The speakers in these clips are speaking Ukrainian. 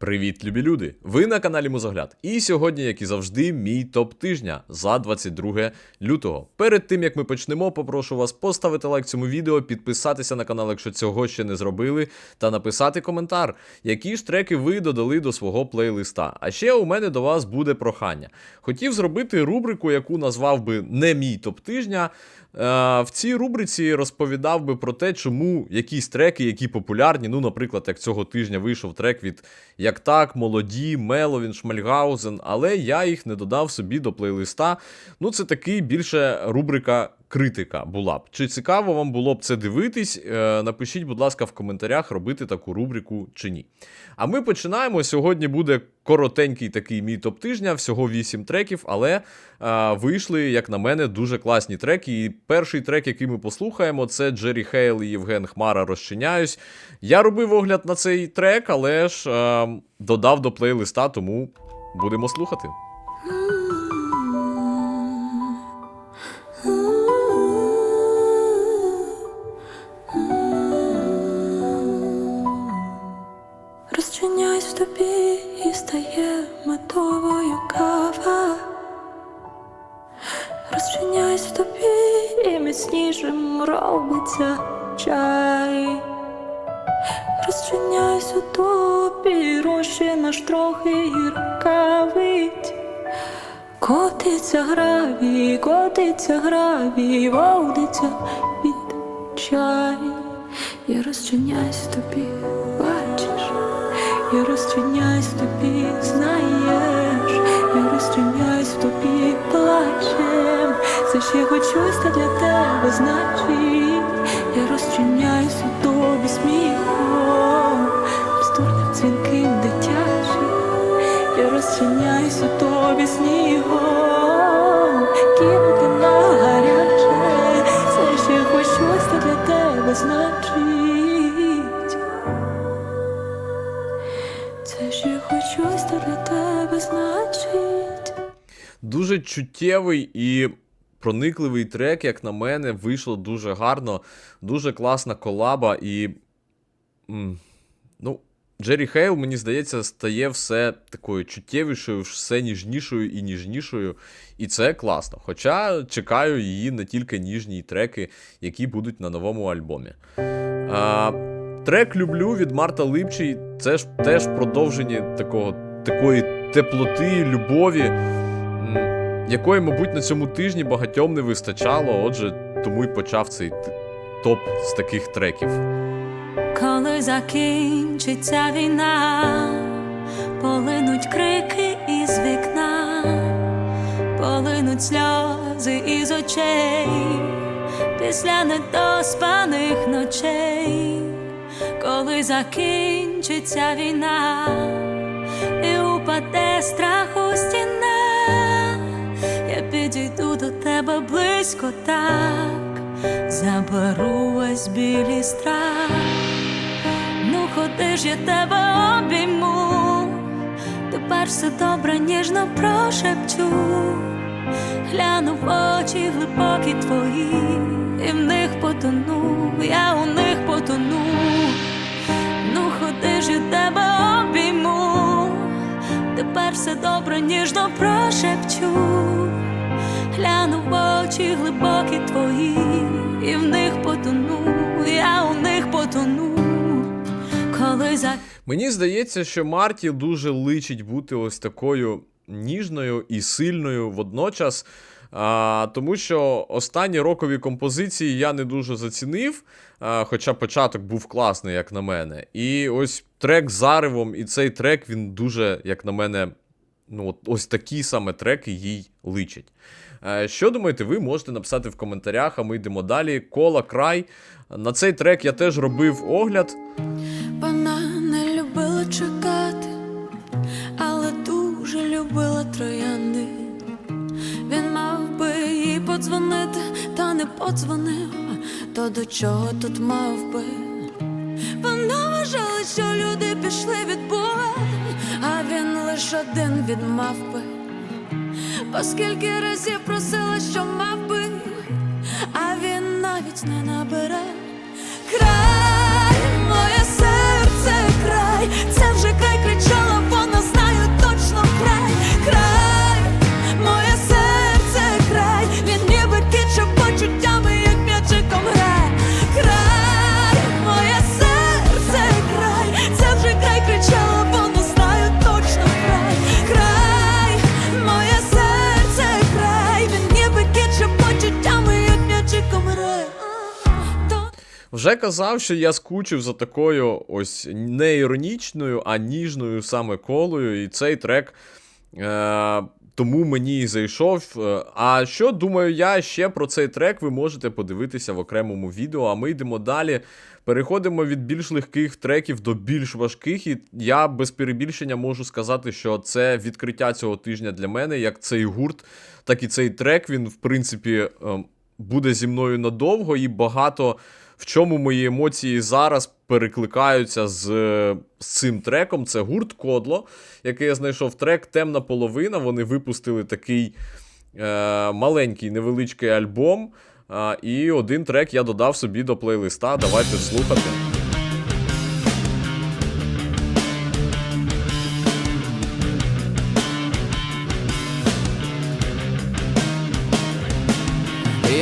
Привіт, любі люди! Ви на каналі Музогляд. І сьогодні, як і завжди, мій топ тижня за 22 лютого. Перед тим як ми почнемо, попрошу вас поставити лайк цьому відео, підписатися на канал, якщо цього ще не зробили, та написати коментар, які ж треки ви додали до свого плейлиста. А ще у мене до вас буде прохання. Хотів зробити рубрику, яку назвав би не мій топ тижня. Е, В цій рубриці розповідав би про те, чому якісь треки, які популярні, ну, наприклад, як цього тижня вийшов трек від Як так, Молоді, Меловін, Шмальгаузен, але я їх не додав собі до плейлиста. Ну, це такий більше рубрика критика була б. Чи цікаво вам було б це дивитись? Е, Напишіть, будь ласка, в коментарях, робити таку рубрику чи ні. А ми починаємо. Сьогодні буде коротенький такий мій топ тижня, всього 8 треків, але е, вийшли, як на мене, дуже класні треки. І перший трек, який ми послухаємо, це Джері Хейл і Євген Хмара Розчиняюсь. Я робив огляд на цей трек, але ж е, додав до плейлиста, тому будемо слухати. Метовою кава. Розчиняюсь в тобі і міцнішим робиться чай. Розчиняюсь у тобі, розчина ж трохи гіркавить. Котиться гравій, котиться гравій, водиться під чай. Я розчиняюсь в тобі, бачиш, я розчиняюсь тобі, знаєш, я розчиняюсь в тобі, плачем. все ще хоч щось для тебе значить. Я розчиняюсь у тобі сміхом, стурним дзвінким дитячим. Я розчиняюсь у тобі снігом, Чуттєвий і проникливий трек, як на мене, вийшло дуже гарно, дуже класна колаба і. ну, Джері Хейл, мені здається, стає все такою чуттєвішою, все ніжнішою і ніжнішою. І це класно. Хоча чекаю її не тільки ніжні треки, які будуть на новому альбомі. А, трек люблю від Марта Липчий. Це ж теж продовження такого, такої теплоти, любові, якої, мабуть, на цьому тижні багатьом не вистачало. Отже, тому й почав цей топ з таких треків. Коли закінчиться війна, полинуть крики із вікна, полинуть сльози із очей, після недоспаних ночей, коли закінчиться війна, і упаде страху близько так, заберу весь біль і страх. Ну, ходи ж я тебе обійму, тепер все добре, ніжно прошепчу, гляну в очі глибокі твої, і в них потону, я у них потону. Ну, ходи ж я тебе обійму, тепер все добре, ніжно прошепчу, гляну в очі глибокі твої, і в них потону, я у них потону коли за Мені здається, що Марті дуже личить бути ось такою ніжною і сильною водночас. А, тому що останні рокові композиції я не дуже зацінив, а, хоча початок був класний, як на мене. І ось трек з заривом, і цей трек він дуже, як на мене, ну, от ось такі саме треки їй личать. Е, Що думаєте, ви можете написати в коментарях, а ми йдемо далі. Кола край. На цей трек я теж робив огляд. Вона не любила чекати, але дуже любила троянди. Він мав би їй подзвонити, та не подзвонив, то до чого тут мав би? Вона вважала, що люди пішли від Бога, а він лише один від мавпи. Оскільки разів просила, що мав би, а він навіть не набере. Вже казав, що я скучив за такою ось не іронічною, а ніжною саме колою, і цей трек. Е- тому мені і зайшов. Е, А що думаю я ще про цей трек, ви можете подивитися в окремому відео. А ми йдемо далі. Переходимо від більш легких треків до більш важких, і я без перебільшення можу сказати, що це відкриття цього тижня для мене, як цей гурт, так і цей трек. Він, в принципі, ем, буде зі мною надовго і багато в чому мої емоції зараз перекликаються з, з цим треком. Це гурт Кодло, який я знайшов трек Темна половина. Вони випустили такий е, маленький невеличкий альбом. Е, і один трек я додав собі до плейлиста. Давайте слухати.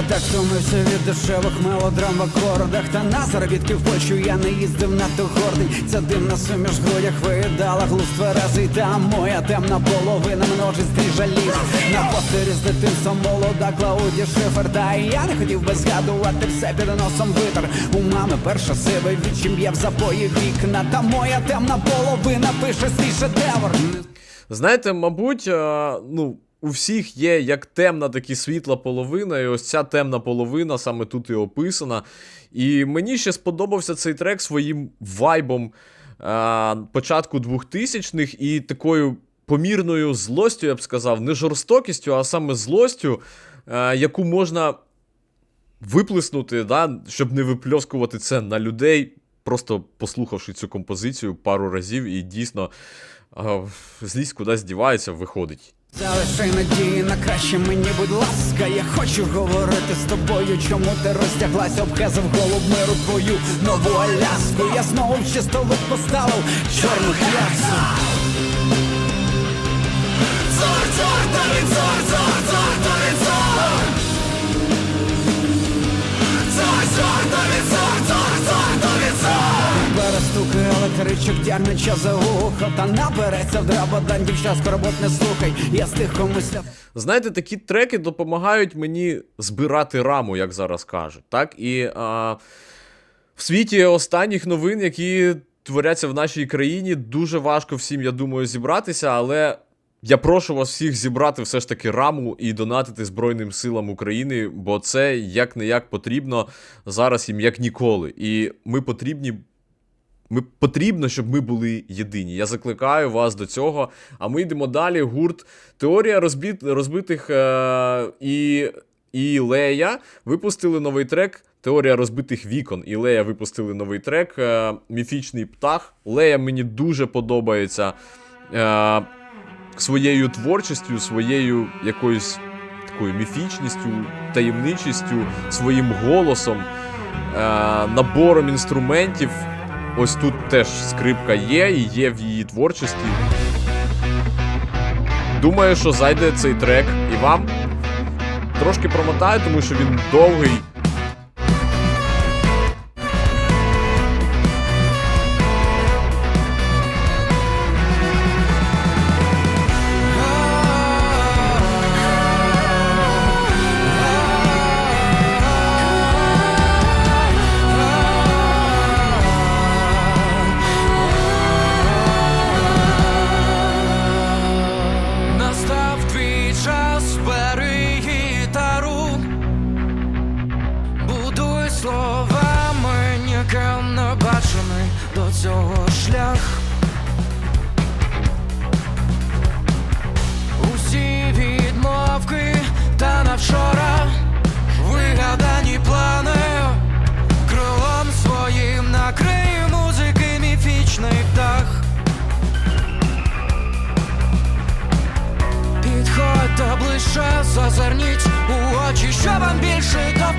Я так втомився від дешевих мелодрам в акордах Та на заробітки в Польщу. Я не їздив надто гордий Ця димна суміш в грудях виїдала глузд тверезий Та моя темна половина множить стріжалів На постері з дитинства молода Клауді Шифер. Та я не хотів би згадувати все під носом витер. У мами перша сивий відчим б'є в запої вікна. Та моя темна половина пише свій шедевр. Знаєте, мабуть, е, ну. У всіх є як темна, так і світла половина, і ось ця темна половина саме тут і описана. І мені ще сподобався цей трек своїм вайбом е, початку 2000-х і такою помірною злостю, я б сказав, не жорстокістю, а саме злостю, е, яку можна виплеснути, да, щоб не випльоскувати це на людей, просто послухавши цю композицію пару разів, і дійсно е, злість кудись дівається, виходить. Залишай надії на краще мені, будь ласка, я хочу говорити з тобою, чому ти розтяглася, обхезав голуб миру твою нову Аляску. Я знову в чистовик поставив чорну хляску. Електричок, тягне за вухо Та набереться в драбадан, дівчат скоробот не слухай Я з тих комусь Знаєте, такі треки допомагають мені збирати раму, як зараз кажуть. Так? І а, в світі останніх новин, які творяться в нашій країні, дуже важко всім, я думаю, зібратися, але. Я прошу вас всіх зібрати все ж таки раму і донатити Збройним силам України, бо це як не як потрібно зараз їм як ніколи. І ми потрібні. Ми потрібно, щоб ми були єдині. Я закликаю вас до цього. А ми йдемо далі. Гурт Теорія розбит, розбитих е, і, і Лея випустили новий трек. Теорія розбитих вікон. І Лея випустили новий трек. Е, Міфічний птах. Лея мені дуже подобається. Е, своєю творчістю, своєю якоюсь такою міфічністю, таємничістю, своїм голосом, е, набором інструментів. Ось тут теж скрипка є і є в її творчості. Думаю, що зайде цей трек і вам. Трошки промотаю, тому що він довгий.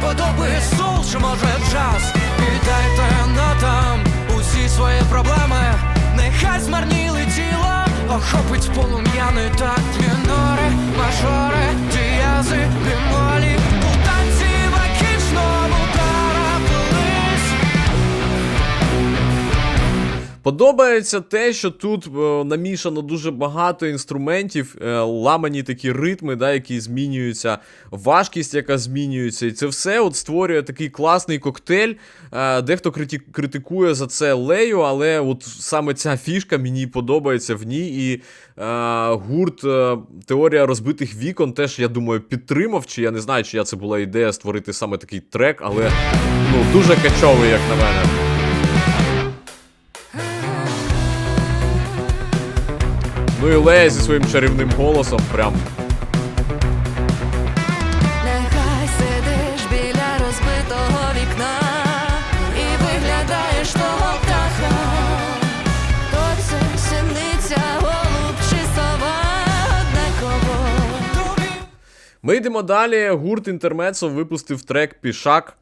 Вподоби сул, чи може джаз Віддайте нотам усі свої проблеми, нехай змарніли тіла, охопить полум'яний такт мінори, мажори, діязи, бемолі Подобається те, що тут е, намішано дуже багато інструментів, е, ламані такі ритми, да, які змінюються, важкість, яка змінюється. І це все от створює такий класний коктейль. Е, дехто крити- критикує за це лею, але от саме ця фішка мені подобається в ній. І гурт Теорія розбитих вікон теж, я думаю, підтримав. Чи я не знаю, чи я це була ідея створити саме такий трек, але ну, дуже качовий, як на мене. Ну і Лея зі своїм чарівним голосом прям. Нехай сидиш біля розбитого вікна і виглядаєш того птаха. То це синиця, голуб чи сова однаково. Ми йдемо далі. Гурт Інтермецо випустив трек Пішак.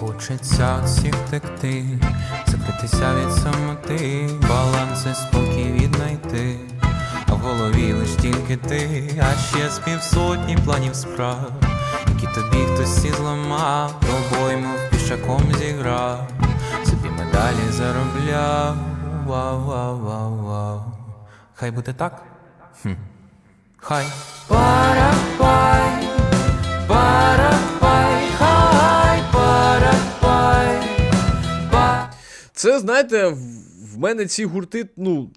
Хочеться всіх втекти, закритися від самоти, баланс і спокій віднайти, а в голові лиш тільки ти, а ще з півсотні планів справ, які тобі хтось і зламав, тобою мов пішаком зіграв, собі медалі заробляв, вау, вау, вау, вау. Хай буде так? Хм. Хай. Парапай, парапай, Знаєте, в, в мене ці гурти, ну.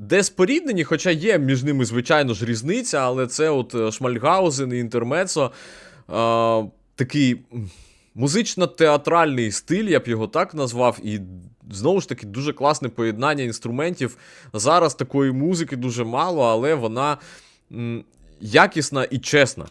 Де споріднені, хоча є між ними, звичайно ж, різниця, але це от е, Шмальгаузен і Інтермецо. А, такий музично-театральний стиль, я б його так назвав. І знову ж таки дуже класне поєднання інструментів. Зараз такої музики дуже мало, але вона м, якісна і чесна.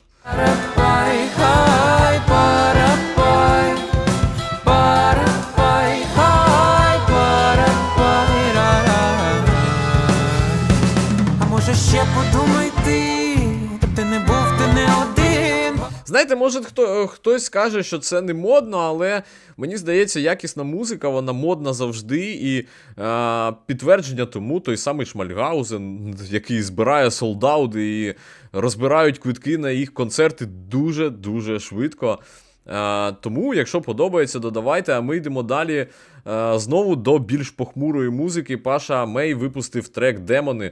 Може хто, хтось скаже, що це не модно, але мені здається, якісна музика, вона модна завжди. І е, підтвердження тому той самий Шмальгаузен, який збирає солдаути і розбирають квитки на їх концерти дуже-дуже швидко. Е, тому, якщо подобається, додавайте. А ми йдемо далі е, знову до більш похмурої музики. Паша Мей випустив трек Демони.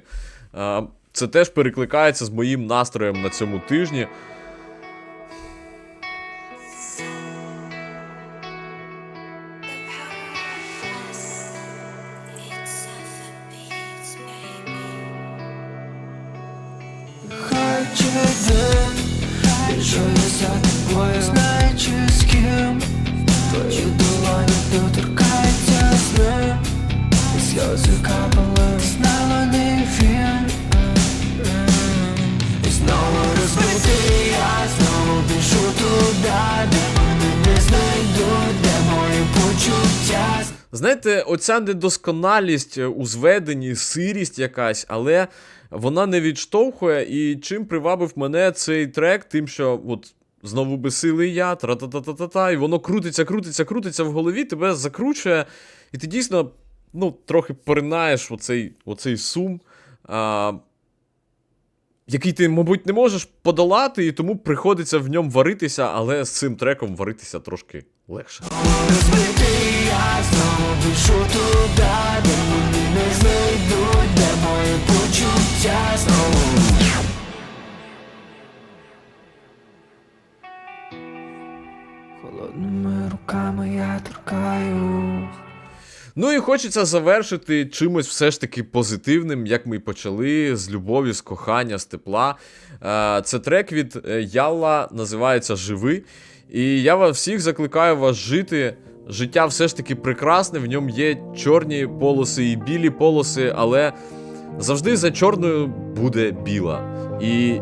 Е, це теж перекликається з моїм настроєм на цьому тижні. Оця недосконалість е, у зведенні, сирість якась, але вона не відштовхує. І чим привабив мене цей трек, тим, що от знову безсилий я, тра-та-та-та-та-та, і воно крутиться, крутиться, крутиться в голові, тебе закручує, і ти дійсно ну, трохи поринаєш оцей, оцей сум. А, який ти, мабуть, не можеш подолати, і тому приходиться в ньому варитися, але з цим треком варитися трошки легше. Біжу туди, де мене не знайдуть, де мої почуття знову. Холодними руками я торкаюсь. Ну і хочеться завершити чимось все ж таки позитивним, як ми почали, з любові, з кохання, з тепла. Е, Це трек від е, Ялла, називається Живи. І я вас всіх закликаю вас жити. Життя все ж таки прекрасне, в ньому є чорні полоси і білі полоси, але завжди за чорною буде біла. І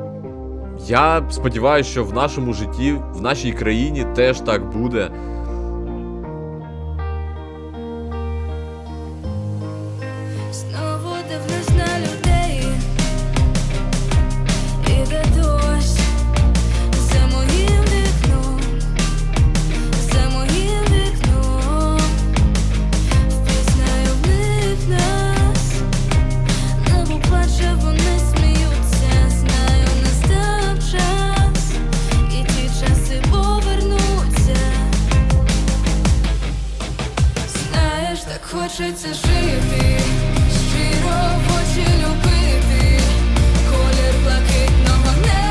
я сподіваюся, що в нашому житті, в нашій країні теж так буде. Знову дивлюсь так хочеться жити, щиро в любити, колір блакитного неба.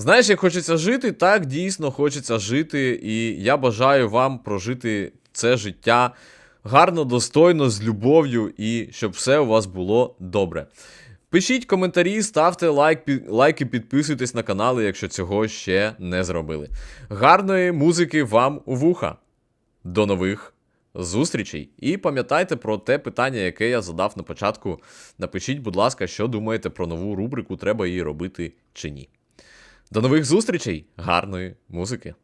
Знаєш, як хочеться жити, так дійсно хочеться жити, і я бажаю вам прожити це життя гарно, достойно, з любов'ю, і щоб все у вас було добре. Пишіть коментарі, ставте лайк, пі- лайки, підписуйтесь на канали, якщо цього ще не зробили. Гарної музики вам у вуха. До нових зустрічей. І пам'ятайте про те питання, яке я задав на початку. Напишіть, будь ласка, що думаєте про нову рубрику, треба її робити чи ні. До нових зустрічей, гарної музики!